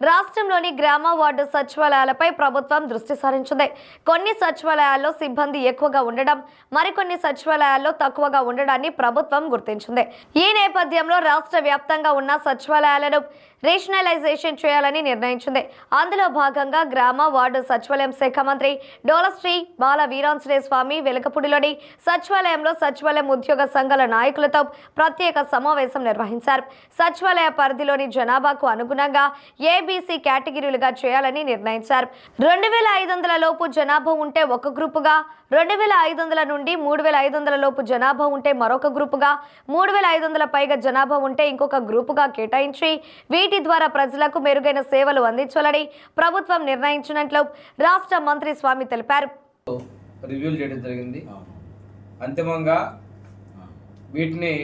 రాష్ట్రంలోని గ్రామ వార్డు సచివాలయాలపై ప్రభుత్వం దృష్టి సారించింది. కొన్ని సచివాలయాల్లో సిబ్బంది ఎక్కువగా ఉండడం మరికొన్ని సచివాలయాల్లో తక్కువగా ఉండడాన్ని ప్రభుత్వం గుర్తించింది. ఈ నేపథ్యంలో రాష్ట్ర వ్యాప్తంగా ఉన్న సచివాలయాలను రేషనలైజేషన్ చేయాలని నిర్ణయించింది. అందులో భాగంగా గ్రామ వార్డు సచివాలయం శాఖ మంత్రి డోలశ్రీ బాల వీరాంజనేయ స్వామి వెలకపూడిలోని సచివాలయంలో సచివాలయం ఉద్యోగ సంఘాల నాయకులతో ప్రత్యేక సమావేశం నిర్వహించారు. సచివాలయ పరిధిలోని జనాభాకు అనుగుణంగా ఏ ఏబీసీ కేటగిరీలుగా చేయాలని నిర్ణయించారు. రెండు వేల ఐదు వందల లోపు జనాభా ఉంటే ఒక గ్రూపుగా రెండు వేల ఐదు వందల నుండి మూడు వేల ఐదు వందల లోపు జనాభా ఉంటే మరొక గ్రూపుగా మూడు వేల ఐదు వందల పైగా జనాభా ఉంటే ఇంకొక గ్రూపుగా కేటాయించి వీటి ద్వారా ప్రజలకు మెరుగైన సేవలు అందించాలని ప్రభుత్వం నిర్ణయించినట్లు రాష్ట్ర మంత్రి స్వామి తెలిపారు. రివ్యూలు చేయడం జరిగింది. అంతిమంగా వీటిని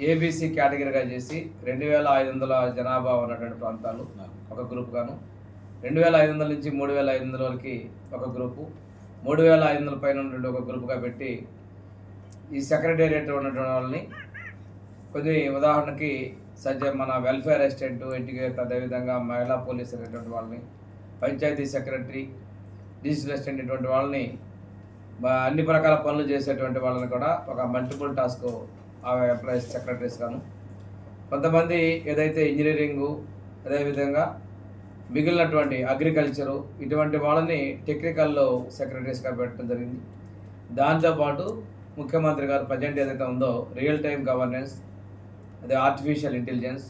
ఏబీసీ కేటగిరీగా చేసి రెండు వేల ఐదు వందల జనాభా ఉన్నటువంటి ప్రాంతాలు ఒక గ్రూప్గాను రెండు వేల ఐదు వందల నుంచి మూడు వేల ఐదు వందల వరకు ఒక గ్రూపు మూడు వేల ఐదు వందల పైన ఉన్నటువంటి ఒక గ్రూప్గా పెట్టి ఈ సెక్రటేరియట్ ఉన్నటువంటి వాళ్ళని కొన్ని ఉదాహరణకి సజ్జ మన వెల్ఫేర్ అసిస్టెంట్ ఇంటిగ్రేట్ అదేవిధంగా మహిళా పోలీస్ అనేటువంటి వాళ్ళని పంచాయతీ సెక్రటరీ డిజిటల్ అసిస్టెంట్ ఇటువంటి వాళ్ళని అన్ని రకాల పనులు చేసేటువంటి వాళ్ళని కూడా ఒక మల్టిపుల్ టాస్క్ ఎంప్లాయీస్ సెక్రటరీస్ గాను. కొంతమంది ఏదైతే ఇంజనీరింగు అదేవిధంగా మిగిలినటువంటి అగ్రికల్చరు ఇటువంటి వాళ్ళని టెక్నికల్లో సెక్రటరీస్గా పెట్టడం జరిగింది. దాంతోపాటు ముఖ్యమంత్రి గారు ప్రజెంట్ ఏదైతే ఉందో రియల్ టైం గవర్నెన్స్ అదే ఆర్టిఫిషియల్ ఇంటెలిజెన్స్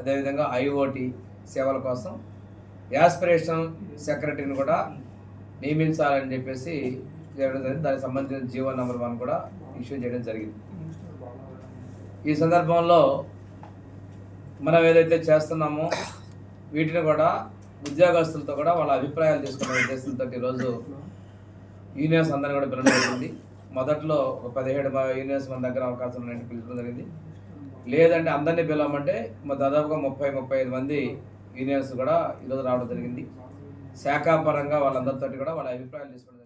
అదేవిధంగా ఐఓటి సేవల కోసం యాస్పిరేషన్ సెక్రటరీని కూడా నియమించాలని చెప్పేసి చేయడం జరిగింది. దానికి సంబంధించిన జీవో నెంబర్ వన్ కూడా ఇష్యూ చేయడం జరిగింది. ఈ సందర్భంలో మనం ఏదైతే చేస్తున్నామో వీటిని కూడా ఉద్యోగస్తులతో కూడా వాళ్ళ అభిప్రాయాలు తీసుకునే ఉద్దేశంతో ఈరోజు యూనియన్స్ అందరినీ కూడా పిలవడం జరిగింది. మొదట్లో ఒక పదిహేడు యూనియన్స్ మన దగ్గర అవకాశం ఉన్నాయని పిలవడం జరిగింది. లేదంటే అందరినీ పిలవమంటే మా దాదాపుగా ముప్పై ముప్పై ఐదు మంది యూనియన్స్ కూడా ఈరోజు రావడం జరిగింది. శాఖాపరంగా వాళ్ళందరితో కూడా వాళ్ళ అభిప్రాయాలు తీసుకోవడం